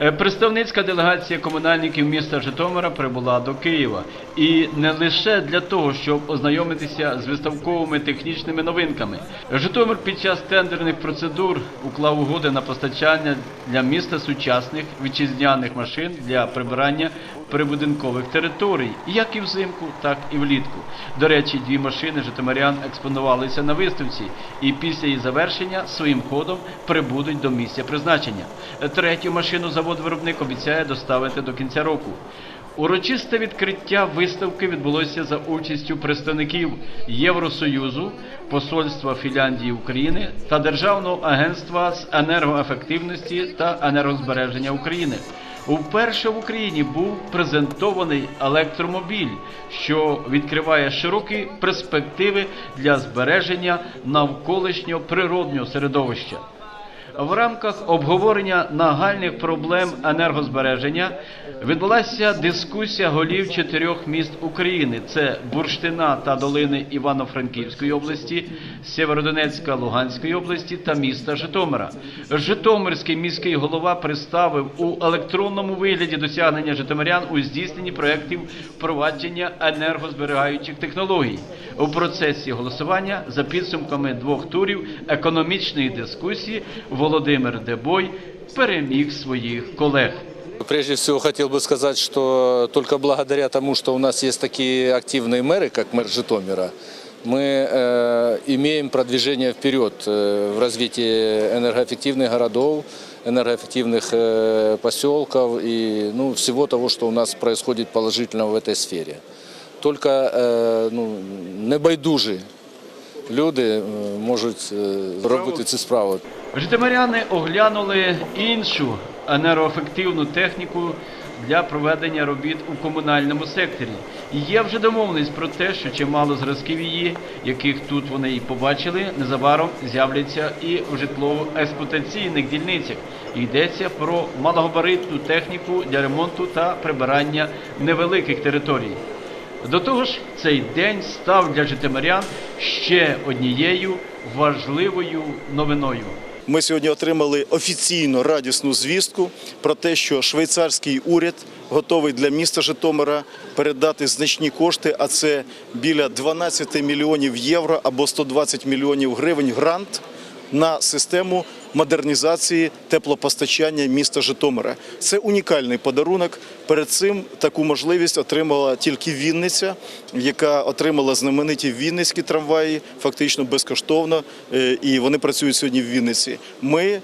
Е, Представницька делегація комунальників міста Житомира прибула до Києва і не лише для того, щоб ознайомитися з виставковими технічними новинками. Житомир під час тендерних процедур уклав угоди на постачання для міста сучасних вітчизняних машин для прибирання прибудинкових територій, як і взимку, так і влітку. До речі, дві машини житомирян експонувалися на виставці і після її завершення своїм ходом прибудуть до місця призначення. Третю машину завод-виробник обіцяє доставити до кінця року. Урочисте відкриття виставки відбулося за участю представників Євросоюзу, Посольства Фінляндії України та Державного агентства з енергоефективності та енергозбереження України. Уперше в Україні був презентований електромобіль, що відкриває широкі перспективи для збереження навколишнього природнього середовища. В рамках обговорення нагальних проблем енергозбереження відбулася дискусія голів чотирьох міст України: це Бурштина та долини Івано-Франківської області, Сєвєродонецька Луганської області та міста Житомира. Житомирський міський голова представив у електронному вигляді досягнення житомирян у здійсненні проєктів впровадження енергозберігаючих технологій. У процесі голосування за підсумками двох турів економічної дискусії Володимир Дебой переміг своїх колег. Прежде всего хотел бы сказать, что только благодаря тому, что у нас есть такие активные мэры, как мэр Житомира, мы э, имеем продвижение вперед э, в развитии энергоэффективных городов, энергоэффективных э, поселков и ну, всего того, что у нас происходит положительного в этой сфере. Только э, ну, небайдужі люди е, можуть е, робити цю справу. Житомиряни оглянули іншу енергоефективну техніку для проведення робіт у комунальному секторі. І Є вже домовленість про те, що чимало зразків її, яких тут вони і побачили, незабаром з'являться і в житлово-експлуатаційних дільницях. Йдеться про малогабаритну техніку для ремонту та прибирання невеликих територій. До того ж, цей день став для житомирян ще однією важливою новиною. Ми сьогодні отримали офіційно радісну звістку про те, що швейцарський уряд готовий для міста Житомира передати значні кошти, а це біля 12 мільйонів євро або 120 мільйонів гривень грант на систему модернізації теплопостачання міста Житомира. Це унікальний подарунок. Перед цим таку можливість отримала тільки Вінниця, яка отримала знамениті вінницькі трамваї, фактично безкоштовно, е, і вони працюють сьогодні в Вінниці. Ми е,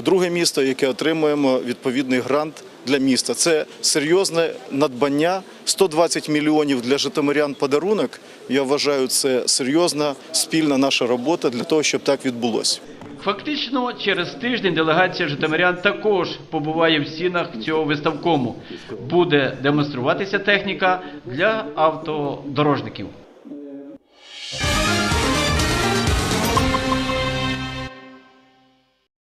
друге місто, яке отримуємо відповідний грант для міста. Це серйозне надбання. 120 мільйонів для житомирян подарунок. Я вважаю, це серйозна спільна наша робота для того, щоб так відбулося. Фактично, через тиждень делегація житомирян також побуває в стінах цього виставкому. Буде демонструватися техніка для автодорожників.